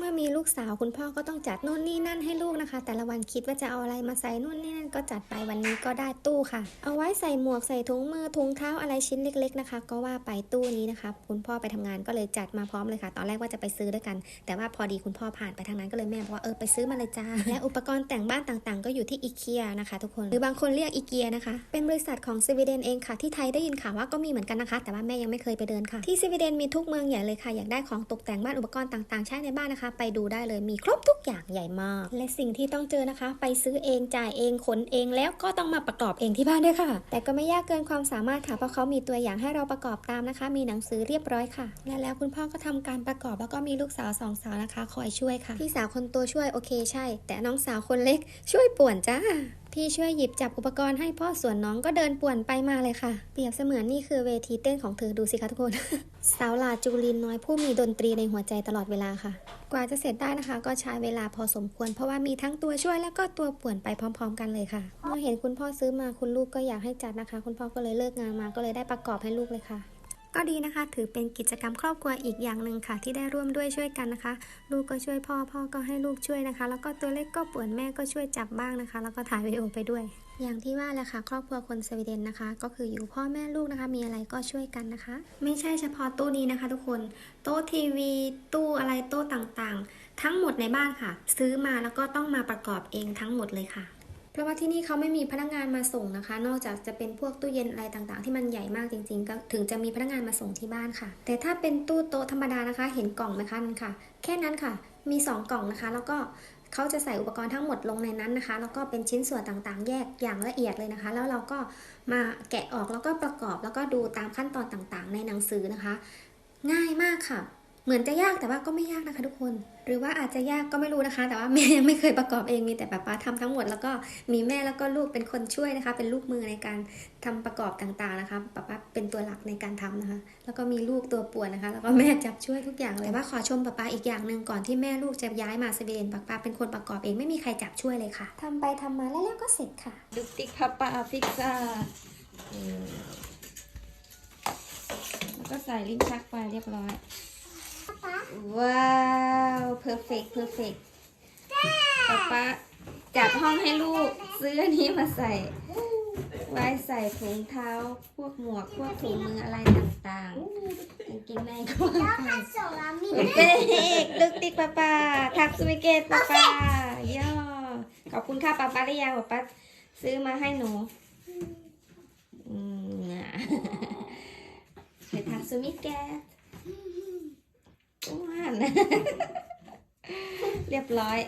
เมื่อมีลูกสาวคุณพ่อก็ต้องจัดนู่นนี่นั่นให้ลูกนะคะ แต่ละวันคิดว่าจะเอาอะไรมาใส่นู่นนี่นั่นก็จัดไปวันนี้ก็ได้ตู้ค่ะ เอาไว้ใส่หมวกใส่ถุงมือถุงเท้าอะไรชิ้นเล็ก ๆนะคะ ก็ว่าไปตู้นี้นะคะ คุณพ่อไปทำงานก็เลยจัดมาพร้อมเลยค่ะ ตอนแรกว่าจะไปซื้อด้วยกัน แต่ว่าพอดีคุณพ่อผ่านไปทางนั้นก็เลยแม่บอกว่าเออไปซื้อมาเลยจ้าและอุปกรณ์แต่งบ้านต่างๆ ก็อยู่ที่อีเกียนะคะ ทุกคนหรือบางคนเรียกอีเกียนะคะ เป็นบริษัทของสวีเดนเองค่ะที่ไทยได้ยินข่าวว่าก็มีเหมือนกันนะคะ แต่ว่าแม่ยังไม่เคยไปเดินค่ะ ที่สวีเดนมีทุกเมืองใหญ่เลยค่ะอยากได้ของตกแต่งบ้านอุปกรณ์ต่างๆ ใช้ในบ้านนะคะไปดูได้เลยมีครบทุกอย่างใหญ่มาก และสิ่งที่ต้องเจอนะคะ ไปซื้อเองจ่ายเองขนเองแล้วก็ต้องมาประกอบเองที่บ้านด้วยค่ะ แต่ก็ไม่ยากเกินความสามารถค่ะเพราะเขามีตัวอย่างให้เราประกอบตามนะคะ มีหนังสือเรียบร้อยค่ะ และแล้วคุณพ่อก็ทำการประกอบแล้วก็มีลูกสาวสองสาวนะคะ คอยช่วยค่ะพี่สาวคนโตช่วยโอเคใช่ แต่น้องสาวคนเล็ก ช่วยป่วนจ้าพี่ช่วยหยิบจับอุปกรณ์ให้พ่อส่วนน้องก็เดินป่วนไปมาเลยค่ะ เปรียบเสมือนนี่คือเวทีเต้นของเธอดูสิคะทุกคน สาวลาจูลินน้อยผู้มีดนตรีในหัวใจตลอดเวลาค่ะ กว่าจะเสร็จได้นะคะ ก็ใช้เวลาพอสมควร เพราะว่ามีทั้งตัวช่วยแล้วก็ตัวป่วนไปพร้อม ๆ กันเลยค่ะเมื่อเห็นคุณพ่อซื้อมาคุณลูกก็อยากให้จัดนะคะ คุณพ่อก็เลยเลิกงานมาก็เลยได้ประกอบให้ลูกเลยค่ะ ก็ดีนะคะ ถือเป็นกิจกรรมครอบครัวอีกอย่างหนึ่งค่ะ ที่ได้ร่วมด้วยช่วยกันนะคะ ลูกก็ช่วยพ่อ พ่อก็ให้ลูกช่วยนะคะ แล้วก็ตัวเล็กก็ป่วนแม่ก็ช่วยจับบ้างนะคะ แล้วก็ถ่ายวิดีโอไปด้วย อย่างที่ว่าแหละค่ะ ครอบครัวคนสวีเดนนะคะ ก็คืออยู่พ่อแม่ลูกนะคะ มีอะไรก็ช่วยกันนะคะ ไม่ใช่เฉพาะตู้นี้นะคะ ทุกคนโต๊ะทีวีตู้อะไรโต๊ะต่างๆ ทั้งหมดในบ้านค่ะ ซื้อมาแล้วก็ต้องมาประกอบเองทั้งหมดเลยค่ะ เพราะว่าที่นี่เขาไม่มีพนักงานมาส่งนะคะ นอกจากจะเป็นพวกตู้เย็นอะไรต่างๆ ที่มันใหญ่มากจริง ๆ ก็ถึงจะมีพนักงานมาส่งที่บ้านค่ะ แต่ถ้าเป็นตู้โต๊ะธรรมดานะคะ เห็นกล่องไหมคะนั่นค่ะ แค่นั้นค่ะ มี 2 กล่องนะคะ แล้วก็เขาจะใส่อุปกรณ์ทั้งหมดลงในนั้นนะคะ แล้วก็เป็นชิ้นส่วนต่างๆ แยกอย่างละเอียดเลยนะคะ แล้วเราก็มาแกะออกแล้วก็ประกอบแล้วก็ดูตามขั้นตอนต่างๆ ในหนังสือนะคะ ง่ายมากค่ะ เหมือนจะยากแต่ว่าก็ไม่ยากนะคะทุกคน หรือว่าอาจจะยากก็ไม่รู้นะคะ แต่ว่าแม่ยังไม่เคยประกอบเองมีแต่ป๊าป๊าทำทั้งหมดแล้วก็มีแม่แล้วก็ลูกเป็นคนช่วยนะคะ เป็นลูกมือในการทำประกอบต่างๆนะคะป๊าป๊าเป็นตัวหลักในการทำนะคะ แล้วก็มีลูกตัวป่วนนะคะ แล้วก็แม่จับช่วยทุกอย่างเลยแต่ว่าขอชมป๊าป๊าอีกอย่างหนึ่งก่อนที่แม่ลูกจะย้ายมาสวีเดนป๊าป๊าเป็นคนประกอบเองไม่มีใครจับช่วยเลยค่ะทำไปทำมาแล้วๆก็เสร็จค่ะดุกติกพับปาพิซซ่าแล้วก็ใส่ลิ้นชักไปเรียบร้อย ว้าวเพอร์เฟกเพอร์เฟกป๊าป๊าจัดห้องให้ลูกซื้ออันนี้มาใส่ ไว้ใส่ถุงเท้า พวกหมวก พวกถุงมืออะไรต่างๆกางเกงในก็ว่าไปเพอร์เฟกดุกติกป๊าป๊าทักสวิเกตป๊าป๊าย่อขอบคุณค่ะป๊าป๊าได้ยังป๊าป๊าซื้อมาให้หนูอืมอะไปทำซูมิแกสอ้วน เรียบร้อย